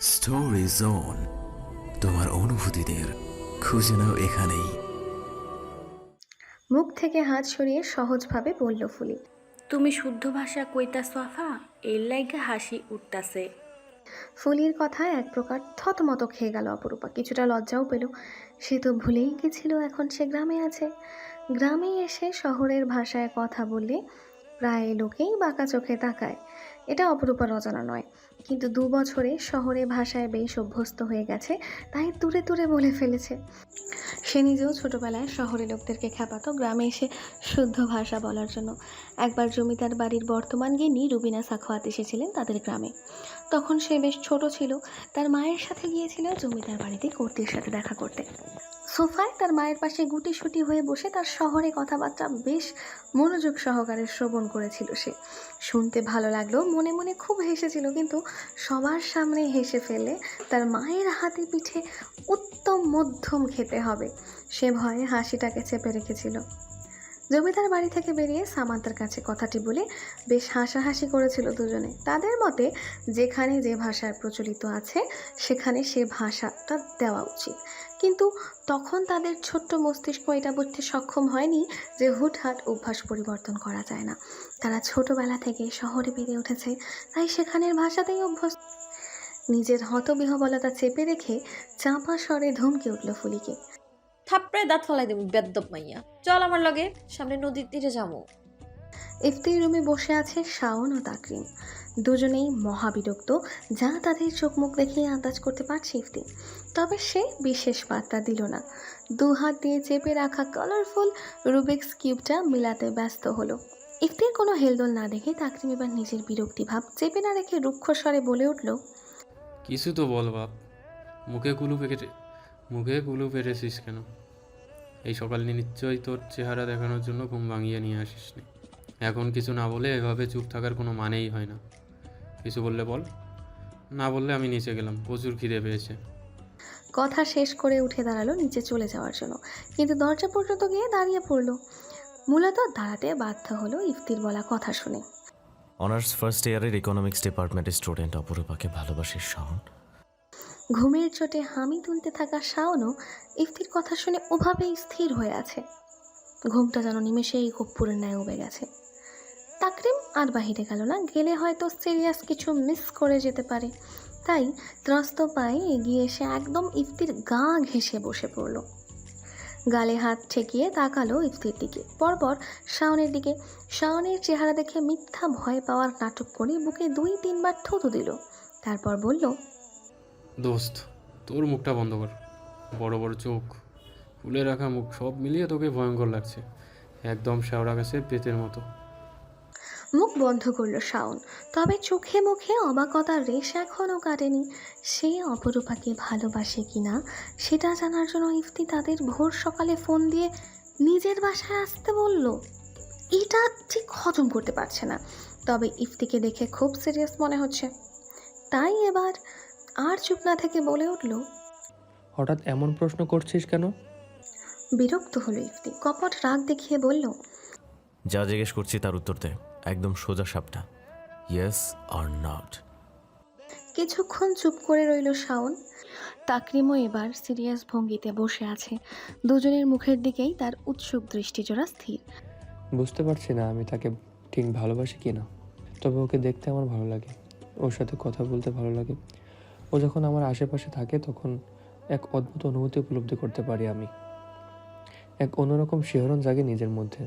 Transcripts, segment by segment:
Story zone তোমার অনুভূতিদের খুঁজে নাও এখানেই। মুখ থেকে হাত সরিয়ে সহজভাবে বলল ফুলি। তুমি শুদ্ধ ভাষা কইতা সফা এর লাইগা হাসি উঠতাছে। ফুলির কথায় এক প্রকার থতমত খেয়ে গেল অপরূপা। কিছুটা লজ্জাও পেল। সে তো ভুলেই গেছিল এখন সে গ্রামে আছে। গ্রামে এসে শহরের ভাষায় কথা বললে প্রায় লোকেই বাঁকা চোখে তাকায়। এটা অপরূপার অজানা নয়। কিন্তু দু বছরে শহরে ভাষায় বেশ অভ্যস্ত হয়ে গেছে, তাই দূরে দূরে বলে ফেলেছে। সে নিজেও ছোটবেলায় শহরে লোকদেরকে খেপাতো গ্রামে এসে শুদ্ধ ভাষা বলার জন্য। একবার জমিদার বাড়ির বর্তমান গিনি রুবিনা সাখোয়াত এসেছিলেন তাদের গ্রামে। তখন সে বেশ ছোট ছিল, তার মায়ের সাথে গিয়েছিল জমিদার বাড়িতে কর্তির সাথে দেখা করতে। সোফায় তার মায়ের পাশে গুটি সুটি হয়ে বসে তার শহরে কথাবার্তা বেশ মনোযোগ সহকারে শ্রবণ করেছিল সে। শুনতে ভালো লাগল মনে মনে খুব হেসেছিল, কিন্তু সবার সামনে হেসে ফেলে তার মায়ের হাতে পিঠে উত্তম মধ্যম খেতে হবে। সে ভয়ে হাসিটাকে চেপে রেখেছিল। জমিদার বাড়ি থেকে বেরিয়ে সামান্তার কাছে কথাটি বলে বেশ হাসাহাসি করেছিল দুজনে। তাদের মতে, যেখানে যে ভাষার প্রচলিত আছে, সেখানে সে ভাষাটা দেওয়া উচিত। কিন্তু তখন তাদের ছোট্ট মস্তিষ্ক এটা বুঝতে সক্ষম হয়নি যে হুটহাট অভ্যাস পরিবর্তন করা যায় না। তারা ছোটবেলা থেকে শহরে বেড়ে উঠেছে, তাই সেখানের ভাষাতেই অভ্যস্ত। নিজের হতবিহবলতা চেপে রেখে চাপা স্বরে ধমকে উঠল ফুলিকে। থাপড়ে দাঁত ফলাই দেব বেদ্যপ মাইয়া। চল আমার লগে সামনে নদীর তীরে যাব। ইফতির রুমে বসে আছে শাওন ও তাকরিম। দুজনেই মহাবিরক্ত যা তাদের চোখ মুখ দেখে আন্দাজ করতে পারছে ইফতি তবে সে বিশেষ বার্তা দিল না। দু হাত দিয়ে চেপে রাখা কালারফুল রুবিক্স কিউবটা মিলাতে ব্যস্ত হলো। ইফতির কোনো হেলদোল না দেখে তাকরিম এবার নিজের বিরক্তি ভাব চেপে না রেখে রুক্ষ স্বরে বলে উঠল কিছু তো বল বাপ মুখে কুলু পেকে মুখে কুলু পেরেছিস কেন? এই সকালে নিশ্চয়ই তোর চেহারা দেখানোর জন্য ঘুম ভাঙিয়ে নিয়ে আসিস নি এখন কিছু না বলে এভাবে চুপ থাকার কোনো মানেই হয় না। কিছু বললে বল। না বললে আমি নিচে গেলাম প্রচুর খিদে পেয়েছে। কথা শেষ করে উঠে দাঁড়াল নিচে চলে যাওয়ার জন্য। কিন্তু দরজা পর্যন্ত গিয়ে দাঁড়িয়ে পড়ল। মূলত দাঁড়াতে বাধ্য হলো ইফতির বলা কথা শুনে। অনার্স ফার্স্ট ইয়ারের ইকোনমিক্স ডিপার্টমেন্টের স্টুডেন্ট অপরূপাকে ভালোবাসিস শাওন ঘুমের চোটে হামি তুলতে থাকা শাওনও ইফতির কথা শুনে ওভাবেই স্থির হয়ে আছে। ঘুমটা যেন নিমেষেই কপ্পুরের ন্যায় উবে গেছে। তাকরিম আর বাহিরে গেল না, গেলে হয়তো সিরিয়াস কিছু মিস করে যেতে পারে। তাই ত্রস্ত পায়ে এগিয়ে এসে একদম ইফতির গা ঘেঁষে বসে পড়ল। গালে হাত ঠেকিয়ে তাকালো ইফতির দিকে। পরপর শাওনের দিকে। শাওনের চেহারা দেখে মিথ্যা ভয় পাওয়ার নাটক করে বুকে দুই তিনবার থুতু দিল। তারপর বলল দোস্ত, তোর মুখটা বন্ধ কর। বড় বড় চোখ, ফুলে রাখা মুখ, সব মিলিয়ে তোকে ভয়ঙ্কর লাগছে। একদম শেওড়া গেছে পেতের মতো। মুখ বন্ধ করল শাওন। তবে চোখে মুখে অবাকতার রেশ এখনও কাটেনি। সে অপরূপাকে ভালোবাসে কিনা, সেটা জানার জন্য ইফতি তাদের ভোর সকালে ফোন দিয়ে নিজের বাসায় আসতে বলল। এটা ঠিক হজম করতে পারছে না। তবে ইফতিকে দেখে খুব সিরিয়াস মনে হচ্ছে। তাই এবার আর চুপ না থেকে বলে উঠল হঠাৎ এমন প্রশ্ন করছিস কেন? বিরক্ত হলো ইফতি কপট রাগ দেখিয়ে বলল যা জিজ্ঞেস করছি তার উত্তর দে একদম সোজা সাপটা। ইয়েস অর নট কিছুক্ষণ চুপ করে রইল শাওন তাকরিমও এবার সিরিয়াস ভঙ্গিতে বসে আছে। দুজনের মুখের দিকেই তার উৎসুক দৃষ্টিজোড়া স্থির। বুঝতে পারছি না আমি তাকে ঠিক ভালোবাসি কি না তবে ওকে দেখতে আমার ভালো লাগে ওর সাথে কথা বলতে ভালো লাগে। ও যখন আমার আশেপাশে থাকে, তখন এক অদ্ভুত অনুভূতি উপলব্ধি করতে পারি আমি। এক অন্যরকম শিহরণ জাগে নিজের মধ্যে।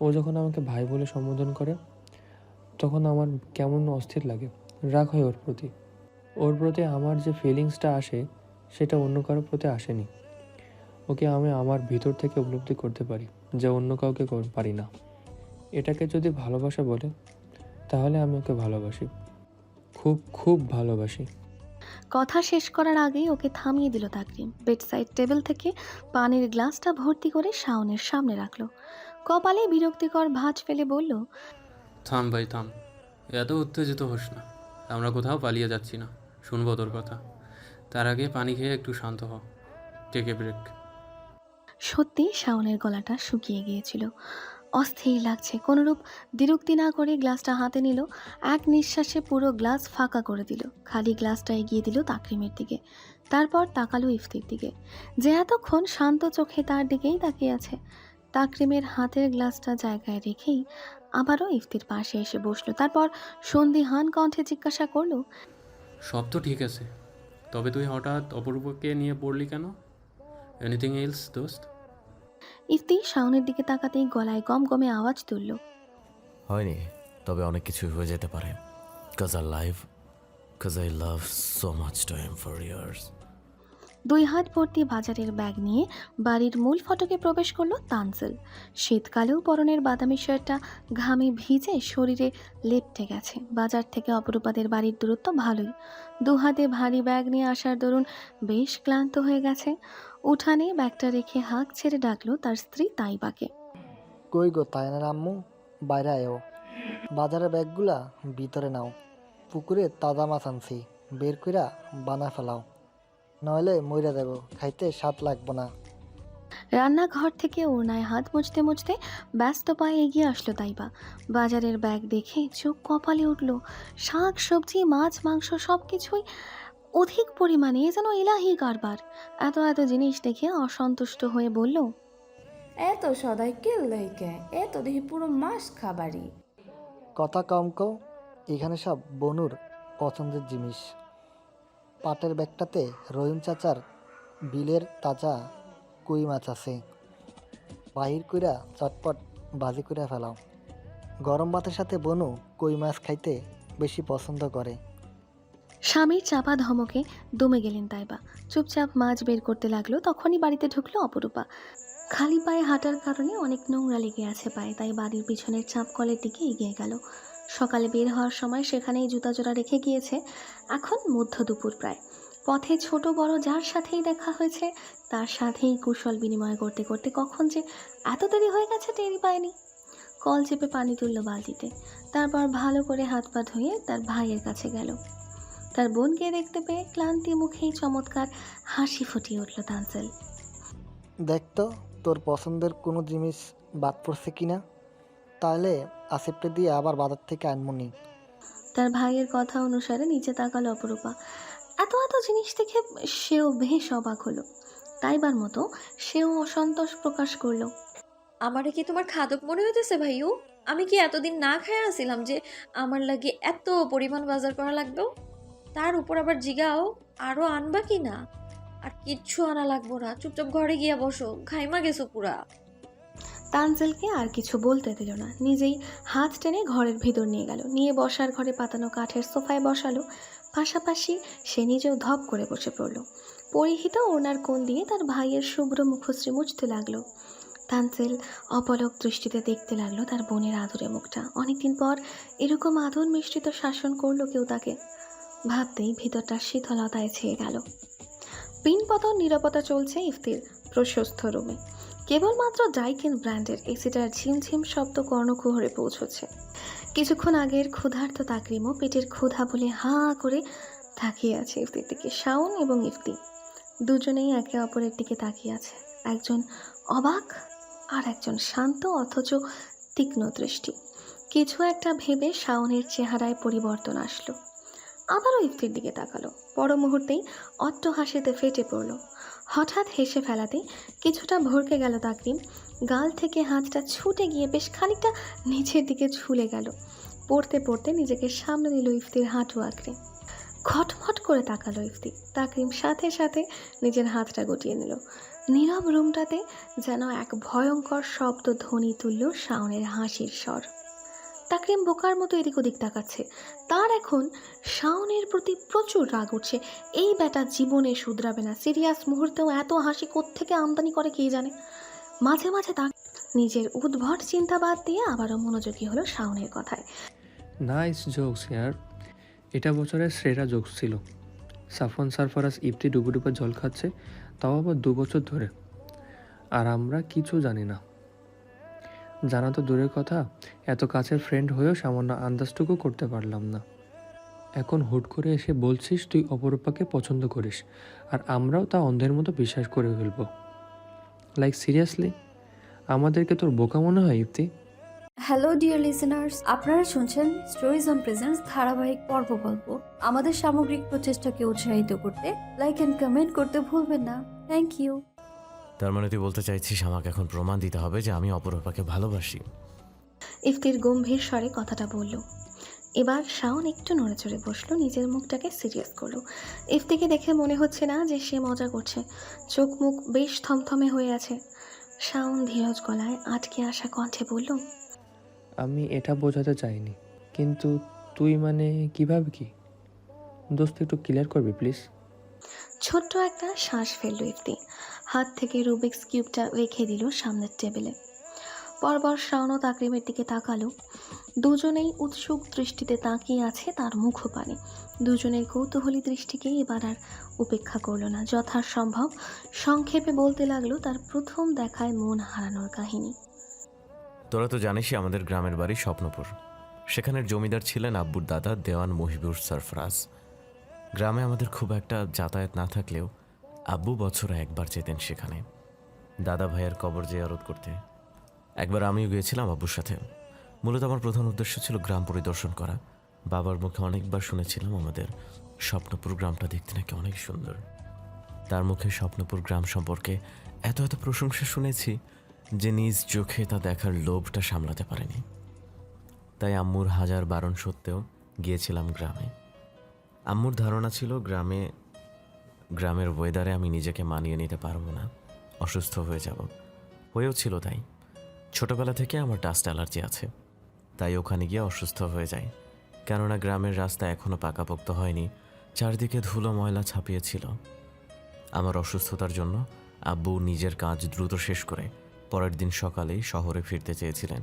ও যখন আমাকে ভাই বলে সম্বোধন করে, তখন আমার কেমন অস্থির লাগে। রাগ হয় ওর প্রতি। ওর প্রতি আমার যে ফিলিংসটা আসে, সেটা অন্য কারোর প্রতি আসেনি। ওকে আমি আমার ভিতর থেকে উপলব্ধি করতে পারি, যা অন্য কাউকে পারি না। এটাকে যদি ভালোবাসা বলে, তাহলে আমি ওকে ভালোবাসি। খুব খুব ভালোবাসি। কথা শেষ করার আগেই ওকে থামিয়ে দিল তাকরিম। বেডসাইড টেবিল থেকে পানির গ্লাসটা ভর্তি করে শাওনের সামনে রাখল। কপালে বিরক্তিকর ভাঁজ ফেলে বলল থাম ভাই থাম। এত উত্তেজিত হোস না। আমরা কোথাও পালিয়ে যাচ্ছি না। শুনব তোর কথা। তার আগে পানি খেয়ে একটু শান্ত হ। টেকে ব্রেক সত্যি শাওনের গলাটা শুকিয়ে গিয়েছিল। অস্থির লাগছে। কোনোরূপ দ্বিরুক্তি না করে গ্লাসটা হাতে নিল। এক নিঃশ্বাসে পুরো গ্লাস ফাঁকা করে দিল। খালি গ্লাসটা এগিয়ে দিল তাকরিমের দিকে। তারপর তাকালো ইফতির দিকে। যে এতক্ষণ শান্ত চোখে তার দিকেই তাকিয়ে আছে। তাকরিমের হাতের গ্লাসটা জায়গায় রেখেই আবারও ইফতির পাশে এসে বসল। তারপর সন্দিহান কণ্ঠে জিজ্ঞাসা করল, সব তো ঠিক আছে। তবে তুই হঠাৎ অপরূপকে নিয়ে পড়লি কেন? এনিথিং এলস দোস্ত? ইফতি শাওনের দিকে তাকাতেই গলায় গম গমে আওয়াজ তুলল। হয়নি তবে অনেক কিছু হয়ে যেতে পারে। কাজ আর লাইভ কাজ I love so much time for years দুই হাত ভর্তি বাজারের ব্যাগ নিয়ে বাড়ির মূল ফটকে প্রবেশ করল তানসেল শীতকালেও পরনের বাদামি শার্টটা ঘামে ভিজে শরীরে লেপটে গেছে। বাজার থেকে অপরূপাদের বাড়ির দূরত্ব ভালোই। দু হাতে ভারী ব্যাগ নিয়ে আসার দরুন বেশ ক্লান্ত হয়ে গেছে। উঠানে ব্যাগটা রেখে হাঁক ছেড়ে ডাকলো তার স্ত্রী তাইবাকে। কই গো তাইনার আম্মু? বাইরে আয়ো। বাজারের ব্যাগগুলা ভিতরে নাও। পুকুরে তাজা মাছ আনছি। বের কইরা বানা ফেলাও। নইলে মইরা দেব খাইতে স্বাদ লাগবো না। রান্নাঘর থেকে ওড়নায় হাত মুছতে মুছতে ব্যস্ত পায়ে এগিয়ে আসলো তাইবা। বাজারের ব্যাগ দেখে চোখ কপালে উঠল। শাক সবজি মাছ মাংস সব কিছুই অধিক পরিমাণে এ যেন এলাহি কারবার। এত এত জিনিস দেখে অসন্তুষ্ট হয়ে বলল এত সদাই কেল লাইকে এত দেখি পুরো মাস খাবারই কথা কম কও এখানে সব বনুর পছন্দের জিনিস। পাটের ব্যাগটাতে রহিম চাচার বিলের তাজা কই মাছ আছে। বাহির কইরা চটপট ভাজি কইরা ফেলাও। গরম ভাতের সাথে বনু কই মাছ খাইতে বেশি পছন্দ করে। স্বামীর চাপা ধমকে দমে গেলেন তাইবা। চুপচাপ মাছ বের করতে লাগল, তখনই বাড়িতে ঢুকলো অপরূপা। খালি পায়ে হাঁটার কারণে অনেক নোংরা লেগে আছে পায়ে, তাই বাড়ির পিছনের চাপ কলের দিকে এগিয়ে গেল। সকালে বের হওয়ার সময় সেখানেই জুতা জোড়া রেখে গিয়েছে, এখন মধ্য দুপুর প্রায়। পথে ছোট বড় যার সাথেই দেখা হয়েছে, তার সাথেই কুশল বিনিময় করতে করতে কখন যে এত দেরি হয়ে গেছে টেরি পায়নি। কল চেপে পানি তুলল বালতিতে, তারপর ভালো করে হাত পা ধুয়ে তার ভাইয়ের কাছে গেল। তার বোনকে দেখতে পেয়ে ক্লান্তি মুখেই চমৎকার হাসি ফুটিয়ে উঠল তানসেল। দেখতো তোর পছন্দের কোনো জিনিস বাদ পড়ছে কিনা? তাহলে আসিফটা দিয়ে আবার বাজার থেকে আনমনি তার ভাইয়ের কথা অনুসারে নিচে তাকালো অপরূপা। এত এত জিনিস দেখে সেও বেশ অবাক হলো। তাইবার মতো সেও অসন্তোষ প্রকাশ করল। আমারে কি তোমার খাদক মনে হইতেছে ভাইউ আমি কি এতদিন না খায় আসছিলাম যে আমার লাগে এত পরিমাণ বাজার করা লাগবে? তার উপর আবার জিগাও, আরও আনবা কি না? আর কিচ্ছু আনা লাগবো না। চুপচাপ ঘরে গিয়া বসো, ঘাইমা গেছো পুরা। তানজেলকে আর কিছু বলতে দিল না। নিজেই হাত টেনে ঘরের ভিতর নিয়ে গেল। নিয়ে বসার ঘরে পাতানো কাঠের সোফায় বসালো। পাশাপাশি সে নিজেও ধপ করে বসে পড়ল। পরিহিত ওনার কোণ দিয়ে তার ভাইয়ের শুভ্র মুখশ্রী মুছতে লাগল। তানসেল অপলক দৃষ্টিতে দেখতে লাগল তার বোনের আদুরে মুখটা। অনেকদিন পর এরকম আদর মিশ্রিত শাসন করল কেউ তাকে। ভাবতেই ভিতরটা শীতলতায় ছেয়ে গেল। পিনপতন নিরাপত্তা চলছে ইফতির প্রশস্ত রুমে। কেবলমাত্র ডাইকেন ব্র্যান্ডের এসিটার ঝিমঝিম শব্দ কর্ণকুহরে পৌঁছচ্ছে। কিছুক্ষণ আগের ক্ষুধার্ত তাকরিমও পেটের ক্ষুধা বলে হা করে তাকিয়ে আছে ইফতির দিকে। শাওন এবং ইফতি দুজনেই একে অপরের দিকে তাকিয়ে আছে। একজন অবাক আর একজন শান্ত অথচ তীক্ষ্ণ দৃষ্টি। কিছু একটা ভেবে শাওনের চেহারায় পরিবর্তন আসলো। আবারও ইফতির দিকে তাকালো। পর মুহূর্তেই অট্ট হাসিতে ফেটে পড়ল। হঠাৎ হেসে ফেলাতে কিছুটা ভরকে গেল তাকরিম। গাল থেকে হাতটা ছুটে গিয়ে বেশ খানিকটা নিচের দিকে ঝুলে গেল। পড়তে পড়তে নিজেকে সামনে নিল ইফতির হাঁটু আঁকড়ে। খটমট করে তাকালো ইফতি তাকরিম সাথে সাথে নিজের হাতটা গুটিয়ে নিল। নীরব রুমটাতে যেন এক ভয়ঙ্কর শব্দ ধ্বনি তুলল শাওনের হাসির স্বর। তাকরিম বোকার মতো এদিক ওদিক তাকাচ্ছে। তার এখন শাওনের প্রতি প্রচুর রাগ উঠছে। এই ব্যাটা জীবনে শুধরাবে না। সিরিয়াস মুহূর্তেও এত হাসি কোত্থেকে আমদানি করে কে জানে? মাঝে মাঝে তা নিজের উদ্ভট চিন্তা বাদ দিয়ে আবারও মনোযোগী হলো শাওনের কথায়। নাইস জোকস, ইয়ার। এটা বছরের সেরা জোকস ছিল। সাফন সারফারাজ ইফতি ডুবুডুবে জল খাচ্ছে, তাও আবার দু বছর ধরে। আর আমরা কিছু জানি না। জানা তো দূরের কথা, এত কাছের ফ্রেন্ড হয়েও সামান্য আন্দাজটুকু করতে পারলাম না। এখন হুট করে এসে বলছিস তুই অপরূপাকে পছন্দ করিস, আর আমরাও তা অন্ধের মতো বিশ্বাস করে ফেলব। লাইক সিরিয়াসলি আমাদেরকে তোর বোকা মনে হয় ইফতি হ্যালো ডিয়ার লিসেনার্স আপনারা শুনছেন স্টোরিজ অন প্রেজেন্স ধারাবাহিক পর্ব গল্প। আমাদের সামগ্রিক প্রচেষ্টাকে উৎসাহিত করতে লাইক অ্যান্ড কমেন্ট করতে ভুলবেন না। থ্যাংক ইউ তার মানে তুই বলতে চাইছিস আমাকে এখন প্রমাণ দিতে হবে যে আমি অপরূপাকে ভালোবাসি? ইফতির গম্ভীর স্বরে কথাটা বলল। এবার শাওন একটু নড়েচড়ে বসল নিজের মুখটাকে সিরিয়াস করল। ইফতিকে দেখে মনে হচ্ছে না যে সে মজা করছে। চোখ মুখ বেশ থমথমে হয়ে আছে। শাওন ধীরজ গলায় আটকে আসা কণ্ঠে বলল আমি এটা বোঝাতে চাইনি কিন্তু তুই মানে কীভাবে কি? দোস্ত একটু ক্লিয়ার করবি প্লিজ ছোট্ট একটা শ্বাস ফেলল ইফতি। হাত থেকে রুবিক্স কিউবটা রেখে দিল সামনের টেবিলে। পরপর শাওন তাকরিমের দিকে তাকালো। দুজনেই উৎসুক দৃষ্টিতে তাকিয়ে আছে তার মুখপানে। দুজনের কৌতূহলী দৃষ্টিকে এবার আর উপেক্ষা করল না। যথাসম্ভব সংক্ষেপে বলতে লাগল তার প্রথম দেখায় মন হারানোর কাহিনী। তোরা তো জানিসই আমাদের গ্রামের বাড়ি স্বপ্নপুর। সেখানের জমিদার ছিলেন আব্বুর দাদা দেওয়ান মহিবুর সরফরাজ। গ্রামে আমাদের খুব একটা যাতায়াত না থাকলেও আব্বু বছরে একবার যেতেন সেখানে। দাদা ভাইয়ের কবর যে জিয়ারত করতে। একবার আমিও গিয়েছিলাম আব্বুর সাথে। মূলত আমার প্রধান উদ্দেশ্য ছিল গ্রাম পরিদর্শন করা। বাবার মুখে অনেকবার শুনেছিলাম আমাদের স্বপ্নপুর গ্রামটা দেখতে নাকি অনেক সুন্দর। তার মুখে স্বপ্নপুর গ্রাম সম্পর্কে এত এত প্রশংসা শুনেছি যে নিজ চোখে তা দেখার লোভটা সামলাতে পারেনি। তাই আম্মুর হাজার বারণ সত্ত্বেও গিয়েছিলাম গ্রামে। আম্মুর ধারণা ছিল গ্রামে গ্রামের ওয়েদারে আমি নিজেকে মানিয়ে নিতে পারব না। অসুস্থ হয়ে যাব। হয়েও ছিল তাই। ছোটবেলা থেকে আমার ডাস্ট অ্যালার্জি আছে। তাই ওখানে গিয়ে অসুস্থ হয়ে যাই। কেননা গ্রামের রাস্তা এখনও পাকাপোক্ত হয়নি। চারদিকে ধুলো ময়লা ছাপিয়েছিল। আমার অসুস্থতার জন্য আব্বু নিজের কাজ দ্রুত শেষ করে পরের দিন সকালেই শহরে ফিরতে চেয়েছিলেন।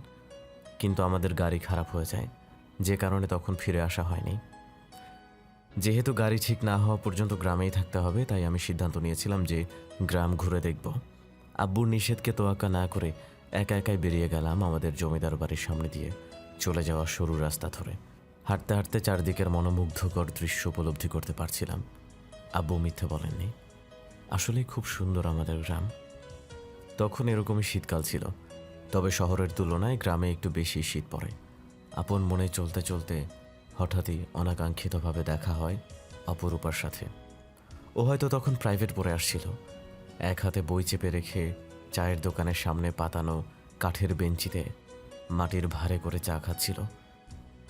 কিন্তু আমাদের গাড়ি খারাপ হয়ে যায়। যে কারণে তখন ফিরে আসা হয়নি। যেহেতু গাড়ি ঠিক না হওয়া পর্যন্ত গ্রামেই থাকতে হবে, তাই আমি সিদ্ধান্ত নিয়েছিলাম যে গ্রাম ঘুরে দেখব। আব্বুর নিষেধকে তোয়াক্কা না করে একা একাই বেরিয়ে গেলাম আমাদের জমিদার বাড়ির সামনে দিয়ে চলে যাওয়া সরু রাস্তা ধরে। হাঁটতে হাঁটতে চারদিকের মনোমুগ্ধকর দৃশ্য উপলব্ধি করতে পারছিলাম। আব্বু মিথ্যে বলেননি। আসলেই খুব সুন্দর আমাদের গ্রাম। তখন এরকমই শীতকাল ছিল, তবে শহরের তুলনায় গ্রামে একটু বেশি শীত পড়ে। আপন মনে চলতে চলতে হঠাৎই অনাকাঙ্ক্ষিতভাবে দেখা হয় অপরূপার সাথে। ও হয়তো তখন প্রাইভেট পড়ে আসছিল। এক হাতে বই চেপে রেখে চায়ের দোকানের সামনে পাতানো কাঠের বেঞ্চিতে মাটির ভারে করে চা খাচ্ছিল।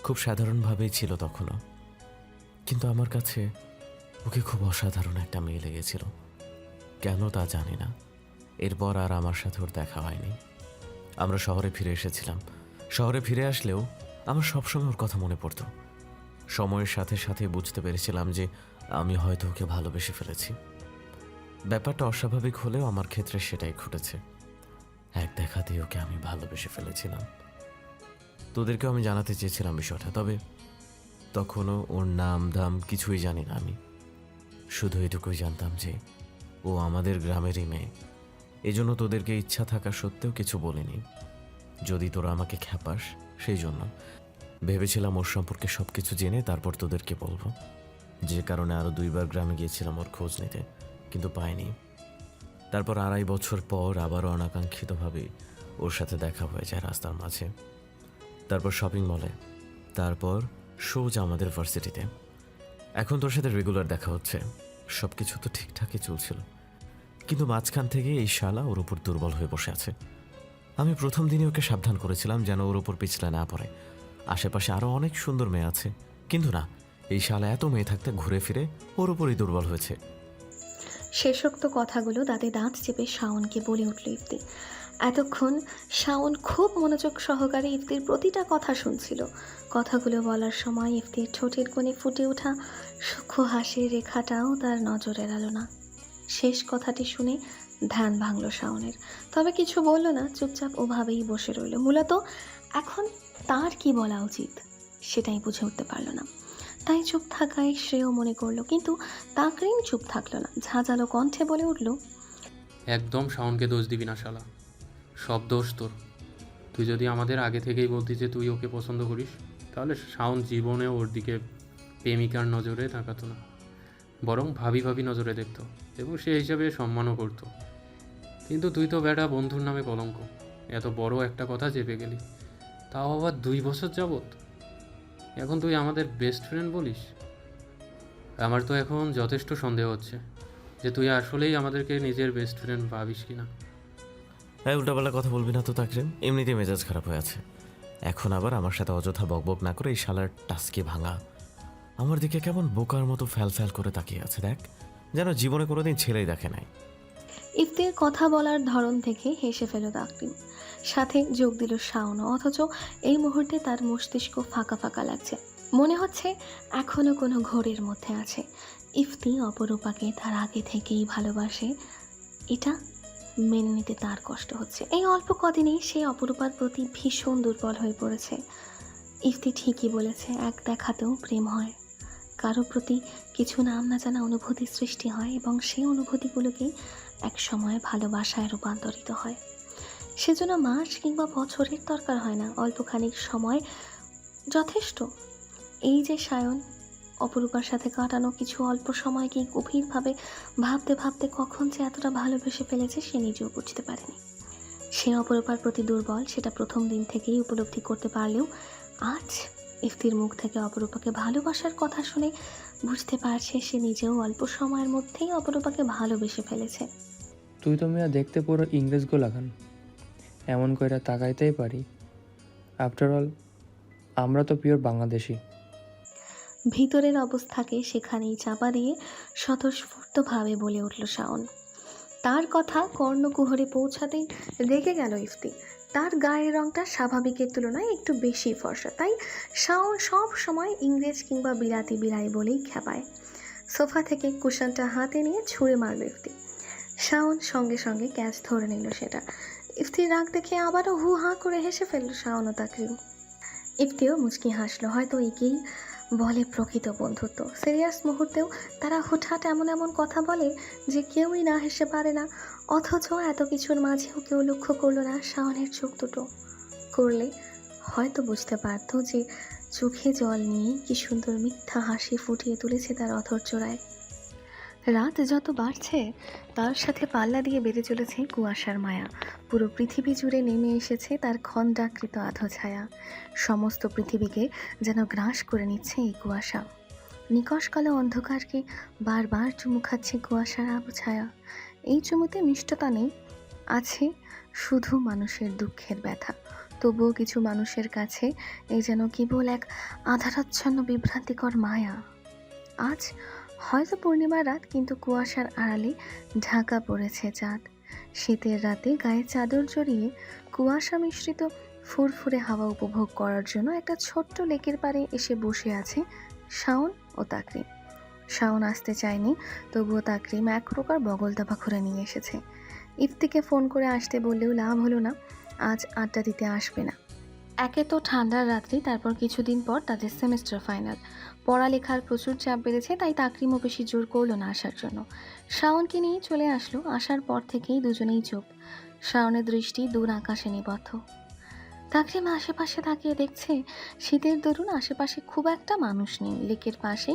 খুব সাধারণভাবেই ছিল তখনও। কিন্তু আমার কাছে ওকে খুব অসাধারণ একটা মেয়ে লেগেছিল। কেন তা জানি না। এরপর আর আমার সাথে ওর দেখা হয়নি। আমরা শহরে ফিরে এসেছিলাম। শহরে ফিরে আসলেও আমার সবসময় ওর কথা মনে পড়তো। সময়ের সাথে সাথে বুঝতে পেরেছিলাম যে আমি হয়তো ওকে ভালোবেসে ফেলেছি। ব্যাপারটা অস্বাভাবিক হলেও আমার ক্ষেত্রে সেটাই ঘটেছে। এক দেখাতেই ওকে আমি ভালোবেসে ফেলেছিলাম। তোদেরকেও আমি জানাতে চেয়েছিলাম বিষয়টা, তবে তখনও ওর নাম দাম কিছুই জানি না আমি। শুধু এটুকুই জানতাম যে ও আমাদের গ্রামেরই মেয়ে। এজন্য তোদেরকে ইচ্ছা থাকা সত্ত্বেও কিছু বলিনি। যদি তোরা আমাকে খ্যাপাস, সেই জন্য। ভেবেছিলাম ওর সম্পর্কে সব কিছু জেনে তারপর তোদেরকে বলব। যে কারণে আরও দুইবার গ্রামে গিয়েছিলাম ওর খোঁজ নিতে, কিন্তু পাইনি। তারপর আড়াই বছর পর আবারও অনাকাঙ্ক্ষিতভাবে ওর সাথে দেখা হয়ে যায় রাস্তার মাঝে। তারপর শপিং মলে তারপর সোজা আমাদের ভার্সিটিতে এখন তোর সাথে রেগুলার দেখা হচ্ছে। সব কিছু তো ঠিকঠাকই চলছিল। কিন্তু মাঝখান থেকে এই শালা ওর উপর দুর্বল হয়ে বসে আছে। আমি প্রথম দিনে ওকে সাবধান করেছিলাম যেন ওর উপর পিছলে না পড়ে। আশেপাশে আরও অনেক সুন্দর মেয়ে আছে। কিন্তু না, এই শালা এত মেয়ে থাকতে ঘুরে ফিরে ওর উপরই দুর্বল হয়েছে। শেষোক্ত কথাগুলো দাঁতে দাঁত চেপে শাওনকে বলে উঠল ইফতি। এতক্ষণ শাওন খুব মনোযোগ সহকারে ইফতির প্রতিটা কথা শুনছিল। কথাগুলো বলার সময় ইফতির ঠোঁটের কোণে ফুটে ওঠা সূক্ষ্ম হাসির রেখাটাও তার নজর এড়ালো না। শেষ কথাটি শুনে ধ্যান ভাঙল শাওনের। তবে কিছু বলল না, চুপচাপ ওভাবেই বসে রইল। মূলত এখন তার কি বলা উচিত? সেটাই বুঝে উঠতে পারল না। তাই চুপ থাকায় শ্রেয় মনে করল, কিন্তু তাকরিম চুপ থাকল না। ঝাঁঝালো কণ্ঠে বলে উঠল, একদম শাওনকে দোষ দিবি না শালা। সব দোষ তোর। তুই যদি আমাদের আগে থেকেই বলতি যে তুই ওকে পছন্দ করিস, তাহলে শাওন জীবনে ওর দিকে প্রেমিকার নজরে তাকাতো না। বরং ভাবি ভাবি নজরে দেখতো এবং সে হিসাবে সম্মানও করতো। কিন্তু তুই তো বেটা বন্ধুর নামে কলঙ্ক। এত বড় একটা কথা চেপে গেলি। তাও আবার দুই বছর যাবত এখন তুই আমাদের বেস্ট ফ্রেন্ড বলিস? আমার তো এখন যথেষ্ট সন্দেহ হচ্ছে যে তুই আসলেই আমাদেরকে নিজের বেস্ট ফ্রেন্ড ভাবিস কি না তাই উল্টাপাল্টা কথা বলবি না তো, তাকরিম। এমনিতেই মেজাজ খারাপ হয়ে আছে। এখন আবার আমার সাথে অযথা বকবক না করে এই শালার টাস্কে ভাঙা। আমার দিকে কেমন বোকার মতো ফ্যাল ফ্যাল করে তাকিয়ে আছে, দেখ। যেন জীবনে কোনোদিন ছেলেই দেখে নাই। ইফতির কথা বলার ধরন থেকে হেসে ফেল তাকরিম। সাথে যোগ দিল শাওন, অথচ এই মুহূর্তে তার মস্তিষ্ক ফাঁকা ফাঁকা লাগছে। মনে হচ্ছে এখনও কোনো ঘোরের মধ্যে আছে। ইফতি অপরূপাকে তার আগে থেকেই ভালোবাসে। এটা মেনে নিতে তার কষ্ট হচ্ছে। এই অল্প কদিনেই সে অপরূপার প্রতি ভীষণ দুর্বল হয়ে পড়েছে। ইফতি ঠিকই বলেছে, এক দেখাতেও প্রেম হয়। কারও প্রতি কিছু নাম না জানা অনুভূতি সৃষ্টি হয় এবং সেই অনুভূতিগুলোকেই এক সময় ভালোবাসায় রূপান্তরিত হয়। সেজন্য মাস কিংবা বছরের দরকার হয় না। অল্পখানিক সময় যথেষ্ট। এই যে সায়ন, অপরূপার সাথে কাটানো কিছু অল্প সময়কেই গভীরভাবে ভাবতে ভাবতে কখন যে এতটা ভালোবেসে ফেলেছে সে নিজেও বুঝতে পারেনি। সে অপরূপার প্রতি দুর্বল, সেটা প্রথম দিন থেকেই উপলব্ধি করতে পারলেও আজ ইফতির মুখ থেকে অপরূপাকে ভালোবাসার কথা শুনে বুঝতে পারছে সে নিজেও অল্প সময়ের মধ্যেই অপরূপাকে ভালোবেসে ফেলেছে। তুই তো মেয়া দেখতে পুরো ইংরেজ গো লাগান। এমন কইরা তাকাইতেই পারি। আফটার অল আমরা তো পিওর বাংলাদেশি। ভিতরের অবস্থাকে সেখানেই চাপা দিয়ে স্বতঃস্ফূর্তভাবে বলে উঠল শাওন। তার কথা কর্ণকুহরে পৌঁছাতেই রেগে গেল ইফতি। তার গায়ের রংটা স্বাভাবিকের তুলনায় একটু বেশি ফর্সা, তাই শাওন সব সময় ইংরেজ কিংবা বিলাতি বিলাই বলেই খেপায়। সোফা থেকে কুশনটা হাতে নিয়ে ছুঁড়ে মারল ইফতি। শাওন সঙ্গে সঙ্গে ক্যাচ ধরে নিল সেটা। ইফতির রাগ দেখে আবারও হু হা করে হেসে ফেলল শাওন ও তাকরিম। ইফতিও মুচকি হাসলো, হয়তো একেই বলে প্রকৃত বন্ধুত্ব। সিরিয়াস মুহূর্তেও তারা হঠাৎ এমন এমন কথা বলে যে কেউই না হেসে পারে না। অথচ এত কিছুর মাঝেও কেউ লক্ষ্য করল না শাওনের চোখ দুটো। করলে হয়তো বুঝতে পারত যে চোখে জল নিয়ে কি সুন্দর মিথ্যা হাসি ফুটিয়ে তুলেছে তার অথর চোরায় রাত যত বাড়ছে, তার সাথে পাল্লা দিয়ে বেড়ে চলেছে কুয়াশার মায়া। পুরো পৃথিবী জুড়ে নেমে এসেছে তার খণ্ডাকৃত আধো ছায়া। সমস্ত পৃথিবীকে যেন গ্রাস করে নিচ্ছে এই কুয়াশা। নিকশ কালো অন্ধকারকে বারবার চুমু খাচ্ছে কুয়াশার আবু ছায়া। এই চুমুতে মিষ্টতা নেই, আছে শুধু মানুষের দুঃখের ব্যথা। তবুও কিছু মানুষের কাছে এই যেন কেবল এক আধারাচ্ছন্ন বিভ্রান্তিকর মায়া। আজ হয়তো পূর্ণিমার রাত কিন্তু কুয়াশার আড়ালে ঢাকা পড়েছে চাঁদ। শীতের রাতে গায়ে চাদর জড়িয়ে কুয়াশা মিশ্রিত ফুরফুরে হাওয়া উপভোগ করার জন্য একটা ছোট্ট লেকের পাড়ে এসে বসে আছে শাওন ও তাকরিম। শাওন আসতে চায়নি, তবুও তাকরিম এক প্রকার বগল দাবা করে নিয়ে এসেছে। ইফতিকে ফোন করে আসতে বললেও লাভ হলো না, আজ আড্ডা দিতে আসবে না। একে তো ঠান্ডার রাত্রি, তারপর কিছুদিন পর তাদের সেমিস্টার ফাইনাল। পড়ালেখার প্রচুর চাপ বেড়েছে, তাই তাকরিমও বেশি জোর করল না আসার জন্য। শাওনকে নিয়ে চলে আসলো, আসার পর থেকেই দুজনেই চোখ শাওনের দৃষ্টি দূর আকাশে নিবদ্ধ। তাকরিম আশেপাশে তাকিয়ে দেখছে, শীতের দরুন আশেপাশে খুব একটা মানুষ নেই। লেকের পাশে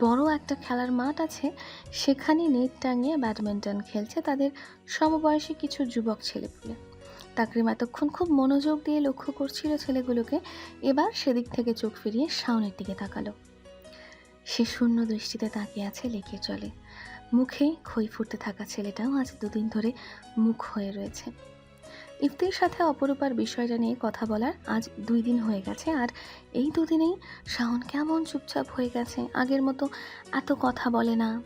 বড় একটা খেলার মাঠ আছে, সেখানে নেট টাঙিয়ে ব্যাডমিন্টন খেলছে তাদের সমবয়সী কিছু যুবক ছেলে ছেলেপুলে। তাকরিম এতক্ষণ খুব মনোযোগ দিয়ে লক্ষ্য করছিল ছেলেগুলোকে, এবার সেদিক থেকে চোখ ফিরিয়ে শাওনের দিকে তাকালো। সে শূন্য দৃষ্টিতে তাকিয়ে আছে লেকের জলে। মুখে খই ফুটতে থাকা ছেলেটাও আজ দুদিন ধরে মুখ হয়ে রয়েছে। ইফতির সাথে অপরূপার বিষয়টা নিয়ে কথা বলার আজ দুই দিন হয়ে গেছে আর এই দুদিনেই শাওন কেমন চুপচাপ হয়ে গেছে, আগের মতো এত কথা বলে না।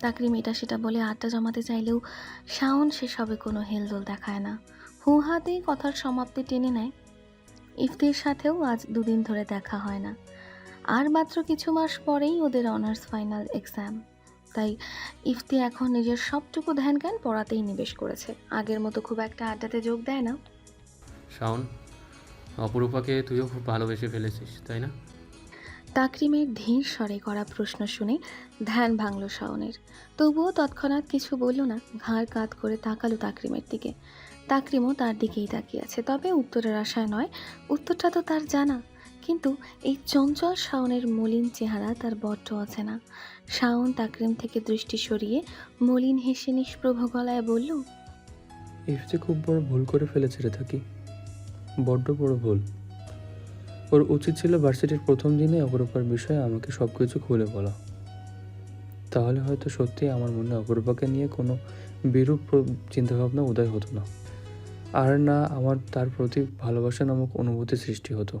তাকরিম এটা সেটা বলে আড্ডা জমাতে চাইলেও শাওন সেসবে কোনো হেলদোল দেখায় না। হু হাতেই কথার সমাপ্তি টেনে নেয়। ইফতির সাথেও আজ দুদিন ধরে দেখা হয় না। আর মাত্র কিছু মাস পরেই ওদের অনার্স ফাইনাল এক্সাম তাই ইফতি এখন নিজের সবটুকু ধ্যান জ্ঞান পড়াতেই নিবেশ করেছে। আগের মতো খুব একটা আড্ডাতে যোগ দেয় না। শাওন অপরূপাকে তুইও খুব ভালোবেসে ফেলেছিস তাই না? তাকরিমের ধীর স্বরে করা প্রশ্ন শুনে ধ্যান ভাঙল শাওনের। তবুও তৎক্ষণাৎ কিছু বলল না ঘাড় কাত করে তাকালো তাকরিমের দিকে। তাকরিমও তার দিকেই তাকিয়ে আছে তবে উত্তরের আশায় নয় উত্তরটা তো তার জানা। কিন্তু এই চঞ্চল শাওনের মলিন চেহারা তার বড্ড অচেনা। শাওন তাকরিম থেকে দৃষ্টি সরিয়ে মলিন হেসে নিষ্প্রভ গলায় বলল ইফতি খুব বড় ভুল করে ফেলেছে রে থাকি। বড্ড বড় ভুল। ওর উচিত ছিল ভার্সিটির প্রথম দিনে অপরূপার বিষয়ে আমাকে সব কিছু খুলে বলা। তাহলে হয়তো সত্যিই আমার মনে অপরূপাকে নিয়ে কোনো বিরূপ চিন্তাভাবনা উদয় হতো না। আর না, আমার তার প্রতি ভালোবাসা নামক অনুভূতি সৃষ্টি হতো।